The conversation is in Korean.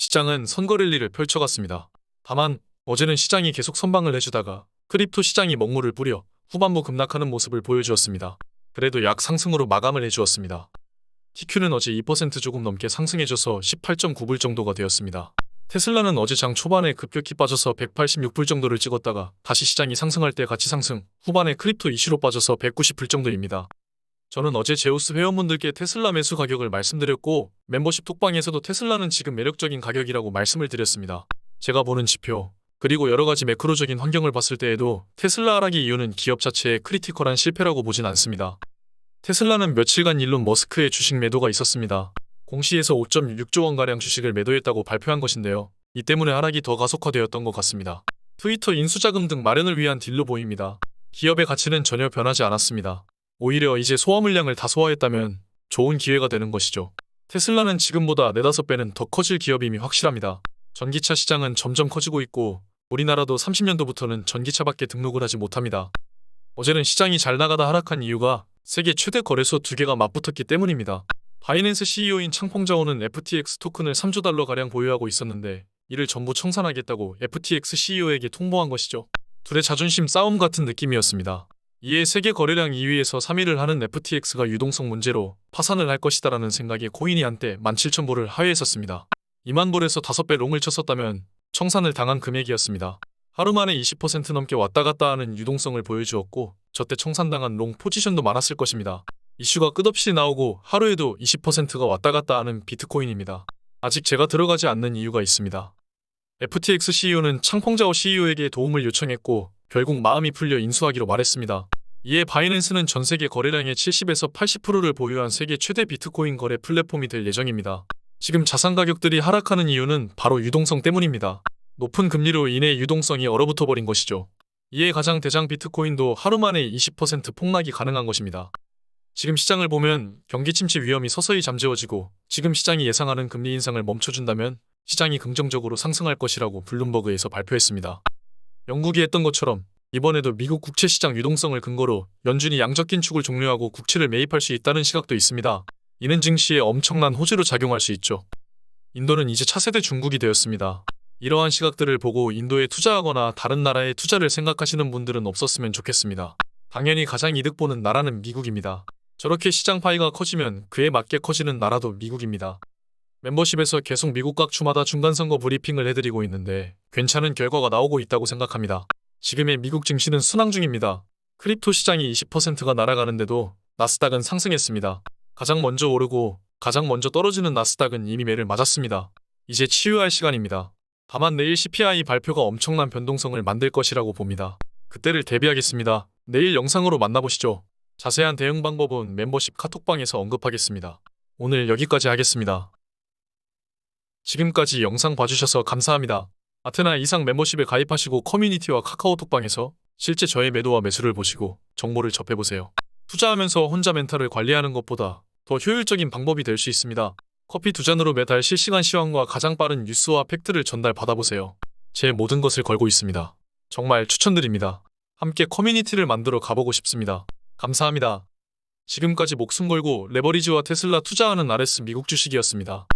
시장은 선거 랠리를 펼쳐갔습니다. 다만 어제는 시장이 계속 선방을 해주다가 크립토 시장이 먹물을 뿌려 후반부 급락하는 모습을 보여주었습니다. 그래도 약 상승으로 마감을 해주었습니다. TQ는 어제 2% 조금 넘게 상승해줘서 18.9불 정도가 되었습니다. 테슬라는 어제 장 초반에 급격히 빠져서 186불 정도를 찍었다가 다시 시장이 상승할 때 같이 상승, 후반에 크립토 이슈로 빠져서 190불 정도입니다. 저는 어제 제우스 회원분들께 테슬라 매수 가격을 말씀드렸고 멤버십 톡방에서도 테슬라는 지금 매력적인 가격이라고 말씀을 드렸습니다. 제가 보는 지표, 그리고 여러 가지 매크로적인 환경을 봤을 때에도 테슬라 하락의 이유는 기업 자체의 크리티컬한 실패라고 보진 않습니다. 테슬라는 며칠간 일론 머스크의 주식 매도가 있었습니다. 공시에서 5.6조 원가량 주식을 매도했다고 발표한 것인데요. 이 때문에 하락이 더 가속화되었던 것 같습니다. 트위터 인수자금 등 마련을 위한 딜로 보입니다. 기업의 가치는 전혀 변하지 않았습니다. 오히려 이제 소화 물량을 다 소화했다면 좋은 기회가 되는 것이죠. 테슬라는 지금보다 4, 5배는 더 커질 기업임이 확실합니다. 전기차 시장은 점점 커지고 있고 우리나라도 30년도부터는 전기차밖에 등록을 하지 못합니다. 어제는 시장이 잘 나가다 하락한 이유가 세계 최대 거래소 두 개가 맞붙었기 때문입니다. 바이낸스 CEO인 창펑자오는 FTX 토큰을 3조 달러 가량 보유하고 있었는데 이를 전부 청산하겠다고 FTX CEO에게 통보한 것이죠. 둘의 자존심 싸움 같은 느낌이었습니다. 이에 세계 거래량 2위에서 3위를 하는 FTX가 유동성 문제로 파산을 할 것이다라는 생각에 코인이 한때 17,000불을 하회했었습니다. 2만 불에서 5배 롱을 쳤었다면 청산을 당한 금액이었습니다. 하루 만에 20% 넘게 왔다 갔다 하는 유동성을 보여주었고 저때 청산당한 롱 포지션도 많았을 것입니다. 이슈가 끝없이 나오고 하루에도 20%가 왔다 갔다 하는 비트코인입니다. 아직 제가 들어가지 않는 이유가 있습니다. FTX CEO는 창펑자오 CEO에게 도움을 요청했고 결국 마음이 풀려 인수하기로 말했습니다. 이에 바이낸스는 전 세계 거래량의 70에서 80%를 보유한 세계 최대 비트코인 거래 플랫폼이 될 예정입니다. 지금 자산 가격들이 하락하는 이유는 바로 유동성 때문입니다. 높은 금리로 인해 유동성이 얼어붙어 버린 것이죠. 이에 가장 대장 비트코인도 하루 만에 20% 폭락이 가능한 것입니다. 지금 시장을 보면 경기 침체 위험이 서서히 잠재워지고 지금 시장이 예상하는 금리 인상을 멈춰준다면 시장이 긍정적으로 상승할 것이라고 블룸버그에서 발표했습니다. 영국이 했던 것처럼 이번에도 미국 국채 시장 유동성을 근거로 연준이 양적 긴축을 종료하고 국채를 매입할 수 있다는 시각도 있습니다. 이는 증시에 엄청난 호재로 작용할 수 있죠. 인도는 이제 차세대 중국이 되었습니다. 이러한 시각들을 보고 인도에 투자하거나 다른 나라에 투자를 생각하시는 분들은 없었으면 좋겠습니다. 당연히 가장 이득 보는 나라는 미국입니다. 저렇게 시장 파이가 커지면 그에 맞게 커지는 나라도 미국입니다. 멤버십에서 계속 미국 각 주마다 중간선거 브리핑을 해드리고 있는데 괜찮은 결과가 나오고 있다고 생각합니다. 지금의 미국 증시는 순항 중입니다. 크립토 시장이 20%가 날아가는데도 나스닥은 상승했습니다. 가장 먼저 오르고 가장 먼저 떨어지는 나스닥은 이미 매를 맞았습니다. 이제 치유할 시간입니다. 다만 내일 CPI 발표가 엄청난 변동성을 만들 것이라고 봅니다. 그때를 대비하겠습니다. 내일 영상으로 만나보시죠. 자세한 대응 방법은 멤버십 카톡방에서 언급하겠습니다. 오늘 여기까지 하겠습니다. 지금까지 영상 봐주셔서 감사합니다. 아테나 이상 멤버십에 가입하시고 커뮤니티와 카카오톡방에서 실제 저의 매도와 매수를 보시고 정보를 접해보세요. 투자하면서 혼자 멘탈을 관리하는 것보다 더 효율적인 방법이 될 수 있습니다. 커피 두 잔으로 매달 실시간 시황과 가장 빠른 뉴스와 팩트를 전달 받아보세요. 제 모든 것을 걸고 있습니다. 정말 추천드립니다. 함께 커뮤니티를 만들어 가보고 싶습니다. 감사합니다. 지금까지 목숨 걸고 레버리지와 테슬라 투자하는 RS 미국 주식이었습니다.